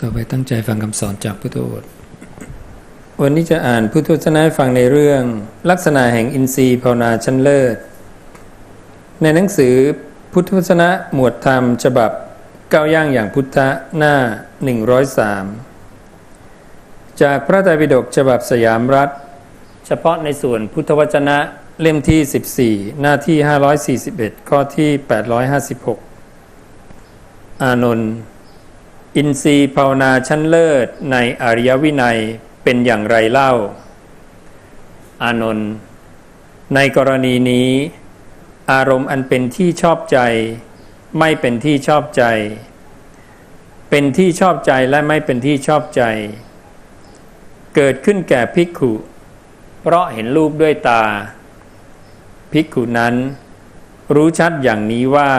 ต่อไปตั้งใจฟังคำสอนจากพุทธโอษฐ์วันนี้จะอ่านพุทธวจนะให้ฟังในเรื่อง ลักษณะแห่งอินทรีย์ภาวนาชั้นเลิศ ในหนังสือพุทธวจนะหมวดธรรม ฉบับก้าวย่างอย่างพุทธะหน้า 103 จากพระไตรปิฎกฉบับสยามรัฐ เฉพาะในส่วนพุทธวจนะเล่มที่ 14 หน้าที่ 541 ข้อที่ 856 อานนท์ อินทรีย์ภาวนาชั้นเลิศในอริยวินัยเป็นอย่างไรเล่า อานนท์ในกรณีนี้ อารมณ์อันเป็นที่ชอบใจ ไม่เป็นที่ชอบใจ เป็นที่ชอบใจและไม่เป็นที่ชอบใจ เกิดขึ้นแก่ภิกขุ เพราะเห็นรูปด้วยตา ภิกขุนั้น รู้ชัดอย่างนี้ว่า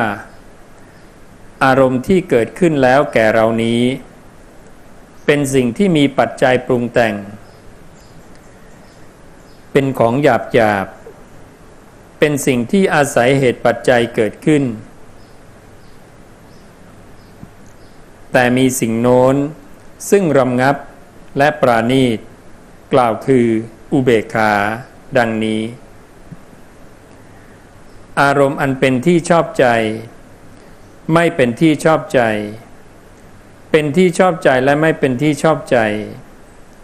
อารมณ์ที่เกิดขึ้นแล้วแก่เรานี้ เป็นสิ่งที่มีปัจจัยปรุงแต่ง เป็นของหยาบหยาบ เป็นสิ่งที่อาศัยเหตุปัจจัยเกิดขึ้น แต่มีสิ่งโน้น ซึ่งรำงับและปราณีต กล่าวคืออุเบกขา ดังนี้ อารมณ์อันเป็นที่ชอบใจ ไม่เป็นที่ชอบใจ เป็นที่ชอบใจและไม่เป็นที่ชอบใจ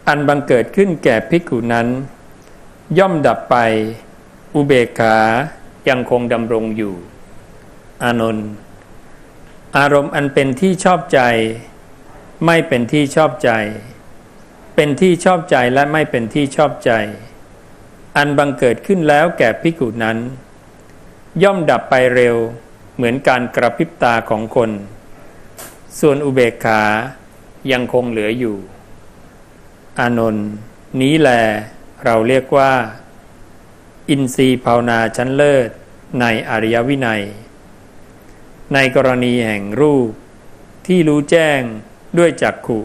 อันบังเกิดขึ้นแก่ภิกขุนั้น ย่อมดับไป อุเบกขายังคงดำรงอยู่ อานนท์อารมณ์อันเป็นที่ชอบใจ ไม่เป็นที่ชอบใจ เป็นที่ชอบใจและไม่เป็นที่ชอบใจ อันบังเกิดขึ้นแล้วแก่ภิกขุนั้น ย่อมดับไปเร็ว เหมือนการกระพริบตาของคน ส่วนอุเบกขายังคงเหลืออยู่ อานนท์นี้แลเราเรียกว่า อินทรีย์ภาวนาชั้นเลิศในอริยวินัย ในกรณีแห่งรูปที่รู้แจ้งด้วยจักขุ